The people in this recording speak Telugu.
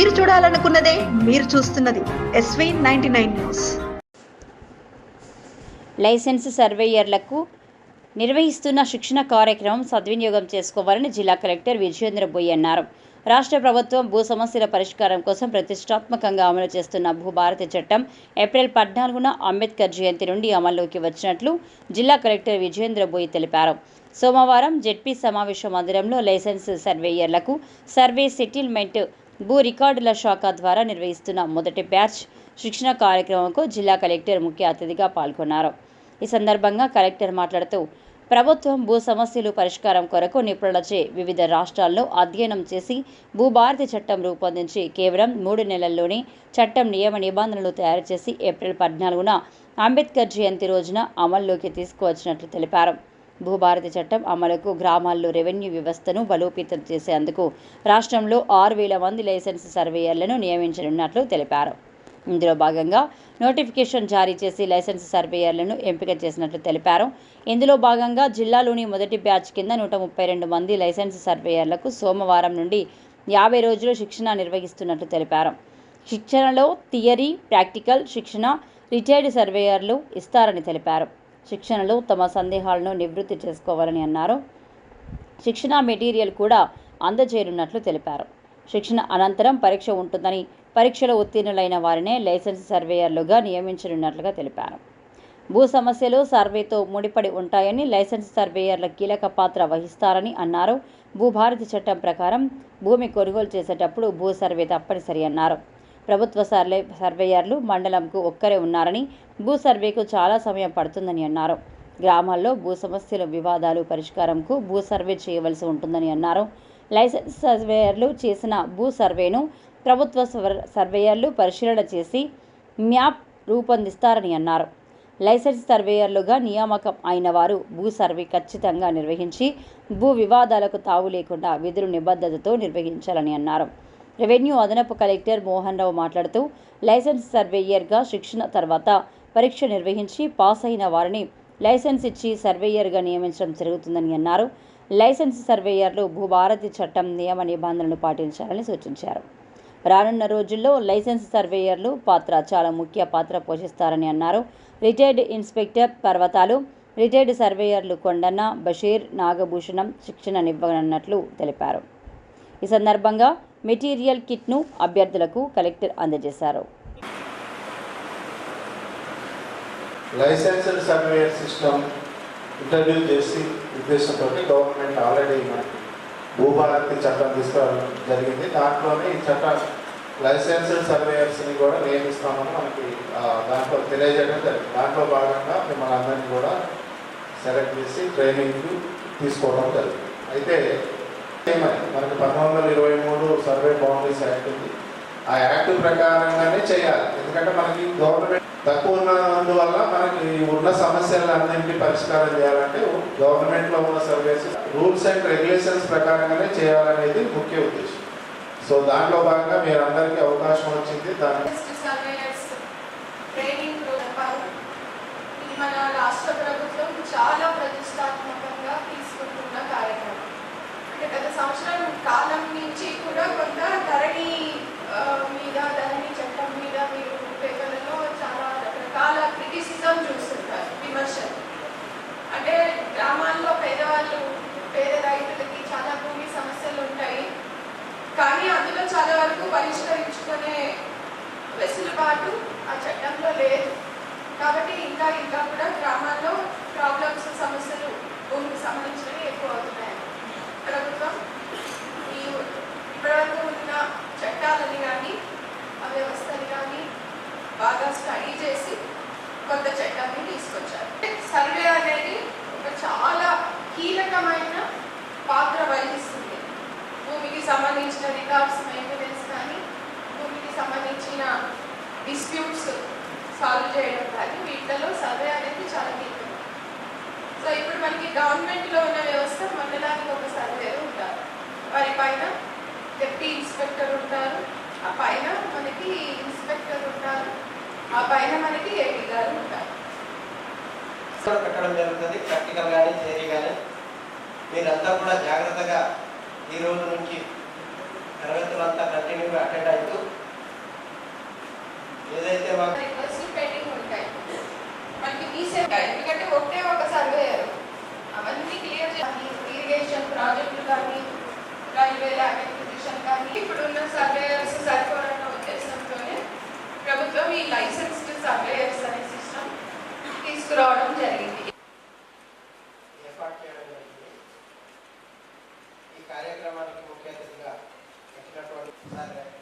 మీరు చూడాలనుకున్నదే మీరు చూస్తున్నది SV ninety nine news licence సర్వేయర్లకు నిర్వహిస్తున్న శిక్షణ కార్యక్రమం సద్వినియోగం చేసుకోవాలని జిల్లా కలెక్టర్ విజయేంద్ర బొయ్యి అన్నారు. రాష్ట్ర ప్రభుత్వం భూ సమస్యల పరిష్కారం కోసం ప్రతిష్టాత్మకంగా అమలు చేస్తున్న భూభారతి చట్టం ఏప్రిల్ పద్నాలుగున అంబేద్కర్ జయంతి నుండి అమల్లోకి వచ్చినట్లు జిల్లా కలెక్టర్ విజయేంద్ర బొయ్యి తెలిపారు. సోమవారం జెడ్పీ సమావేశ మందిరంలో లైసెన్స్ సర్వేయర్లకు సర్వే సెటిల్మెంట్ భూ రికార్డుల శాఖ ద్వారా నిర్వహిస్తున్న మొదటి బ్యాచ్ శిక్షణ కార్యక్రమంకు జిల్లా కలెక్టర్ ముఖ్య అతిథిగా పాల్గొన్నారు. ఈ సందర్భంగా కలెక్టర్ మాట్లాడుతూ ప్రభుత్వం భూ సమస్యలు పరిష్కారం కొరకు నిపుణులచే వివిధ రాష్ట్రాల్లో అధ్యయనం చేసి భూభారతి చట్టం రూపొందించి కేవలం మూడు నెలల్లోనే చట్టం నియమ నిబంధనలు తయారు చేసి ఏప్రిల్ పద్నాలుగున అంబేద్కర్ జయంతి రోజున అమల్లోకి తీసుకువచ్చినట్లు తెలిపారు. భూభారతి చట్టం అమలుకు గ్రామాల్లో రెవెన్యూ వ్యవస్థను బలోపేతం చేసేందుకు రాష్ట్రంలో ఆరు వేల మంది లైసెన్స్ సర్వేయర్లను నియమించనున్నట్లు తెలిపారు. ఇందులో భాగంగా నోటిఫికేషన్ జారీ చేసి లైసెన్స్ సర్వేయర్లను ఎంపిక చేసినట్లు తెలిపారు. ఇందులో భాగంగా జిల్లాలోని మొదటి బ్యాచ్ కింద నూట ముప్పై రెండు మంది లైసెన్స్ సర్వేయర్లకు సోమవారం నుండి యాభై రోజులు శిక్షణ నిర్వహిస్తున్నట్లు తెలిపారు. శిక్షణలో థియరీ ప్రాక్టికల్ శిక్షణ రిటైర్డ్ సర్వేయర్లు ఇస్తారని తెలిపారు. శిక్షణలో తమ సందేహాలను నివృత్తి చేసుకోవాలని అన్నారు. శిక్షణ మెటీరియల్ కూడా అందజేరున్నట్లు తెలిపారు. శిక్షణ అనంతరం పరీక్ష ఉంటుందని పరీక్షలో ఉత్తీర్ణులైన వారినే లైసెన్స్ సర్వేయర్లుగా నియమించనున్నట్లుగా తెలిపారు. భూ సమస్యలు సర్వేతో ముడిపడి ఉంటాయని లైసెన్స్ సర్వేయర్ల కీలక పాత్ర వహిస్తారని అన్నారు. భూభారతి చట్టం ప్రకారం భూమి కొనుగోలు చేసేటప్పుడు భూ సర్వే తప్పనిసరి అన్నారు. ప్రభుత్వ సర్వే సర్వేయర్లు మండలంకు ఒక్కరే ఉన్నారని భూ సర్వేకు చాలా సమయం పడుతుందని అన్నారు. గ్రామాల్లో భూ సమస్యల వివాదాలు పరిష్కారంకు భూ సర్వే చేయవలసి ఉంటుందని అన్నారు. లైసెన్స్ సర్వేయర్లు చేసిన భూ సర్వేను ప్రభుత్వ సర్వేయర్లు పరిశీలన చేసి మ్యాప్ రూపొందిస్తారని అన్నారు. లైసెన్స్ సర్వేయర్లుగా నియామకం అయిన వారు భూ సర్వే ఖచ్చితంగా నిర్వహించి భూ వివాదాలకు తావు లేకుండా విధులు నిబద్ధతతో నిర్వహించాలని అన్నారు. రెవెన్యూ అదనపు కలెక్టర్ మోహన్ రావు మాట్లాడుతూ లైసెన్స్ సర్వేయర్గా శిక్షణ తర్వాత పరీక్ష నిర్వహించి పాస్ అయిన వారిని లైసెన్స్ ఇచ్చి సర్వేయర్గా నియమించడం జరుగుతుందని అన్నారు. లైసెన్స్ సర్వేయర్లు భూభారతి చట్టం నియమ నిబంధనలు పాటించాలని సూచించారు. రానున్న రోజుల్లో లైసెన్స్ సర్వేయర్లు పాత్ర చాలా ముఖ్య పాత్ర పోషిస్తారని అన్నారు. రిటైర్డ్ ఇన్స్పెక్టర్ పర్వతాలు రిటైర్డ్ సర్వేయర్లు కొండన్న బషీర్ నాగభూషణం శిక్షణనివ్వనున్నట్లు తెలిపారు. ఈ సందర్భంగా మెటీరియల్ కిట్ను అభ్యర్థులకు కలెక్టర్ అందజేశారు. లైసెన్స్డ్ సర్వేయర్ సిస్టమ్ ఇంట్రడ్యూస్ చేసి ఉద్దేశంతో గవర్నమెంట్ ఆల్రెడీ మనకి భూభారతి చట్టం తీసుకురావడం జరిగింది. దాంట్లోనే ఈ చట్టం లైసెన్స్డ్ సర్వేయర్స్ని కూడా నియమిస్తామని మనకి దాంట్లో తెలియజేయడం జరిగింది. దాంట్లో భాగంగా మిమ్మల్ని అందరినీ కూడా సెలెక్ట్ చేసి ట్రైనింగ్ తీసుకోవడం జరిగింది. అయితే మనకి పంతొమ్మిది వందల ఇరవై సర్వే బౌండరీస్ యాక్ట్ ఉంది. ఆ యాక్ట్ ప్రకారంగానే చేయాలి. ఎందుకంటే మనకి గవర్నమెంట్ తక్కువ ఉన్నందువల్ల మనకి ఉన్న సమస్యలన్నింటినీ పరిష్కారం చేయాలంటే గవర్నమెంట్లో ఉన్న సర్వీస్ రూల్స్ అండ్ రెగ్యులేషన్స్ ప్రకారంగానే చేయాలనేది ముఖ్య ఉద్దేశం. సో దాంట్లో భాగంగా మీరందరికీ అవకాశం వచ్చింది. దాన్ని మన రాష్ట్ర ప్రభుత్వం చాలా ప్రతిష్టాత్మక గత సంవత్సరం కాలం నుంచి కూడా కొంత ధరణి మీద ధరణి చట్టం మీద మీరు పేపర్లలో చాలా రకరకాల క్రిటిసిజం చూస్తుంటారు విమర్శలు. అంటే గ్రామాల్లో పేదవాళ్ళు పేద రైతులకి చాలా భూమి సమస్యలు ఉంటాయి. కానీ అందులో చాలా వరకు పరిష్కరించుకునే వెసులుబాటు ఆ చట్టంలో లేదు. కాబట్టి ఇంకా ఇంకా కూడా గ్రామాల్లో ప్రాబ్లమ్స్ సమస్యలు భూమికి సంబంధించినవి ఎక్కువ అవుతున్నాయి ప్రభుత్వం ఈ ఇప్పటివరకు ఉన్న చట్టాలని కానీ ఆ వ్యవస్థని కానీ బాగా స్టడీ చేసి కొత్త చట్టాన్ని తీసుకొచ్చారు. సర్వే అనేది ఒక చాలా కీలకమైన పాత్ర వహిస్తుంది. భూమికి సంబంధించిన రికార్డ్స్ మెయింటెనెన్స్ కానీ భూమికి సంబంధించిన డిస్ప్యూట్స్ సాల్వ్ చేయడం కానీ వీటిలో సర్వే అనేది చాలా కీలకం. సో ఇప్పుడు మనకి గవర్నమెంట్లో ఉన్న వ్యవస్థ మండలానికి ఒక సర్వే ఉంటారు. వారి పైన డిప్యూటీ ఇన్స్పెక్టర్ ఉంటారు. ఆ పైన మనకి ఇన్స్పెక్టర్ ఉంటారు. ఆ పైన మనకి ఏపీ గారు ఉంటారు పెట్టడం జరుగుతుంది ప్రాక్టికల్ కానీ థియరీ కానీ మీరంతా కూడా జాగ్రత్తగా ఈ రోజు నుంచి తరగతులంతా కంటిన్యూగా అటెండ్ అవుతూ ఏదైతే మాకు కార్యక్రమానికి ముఖ్య అతిథిగా పెట్టినటువంటి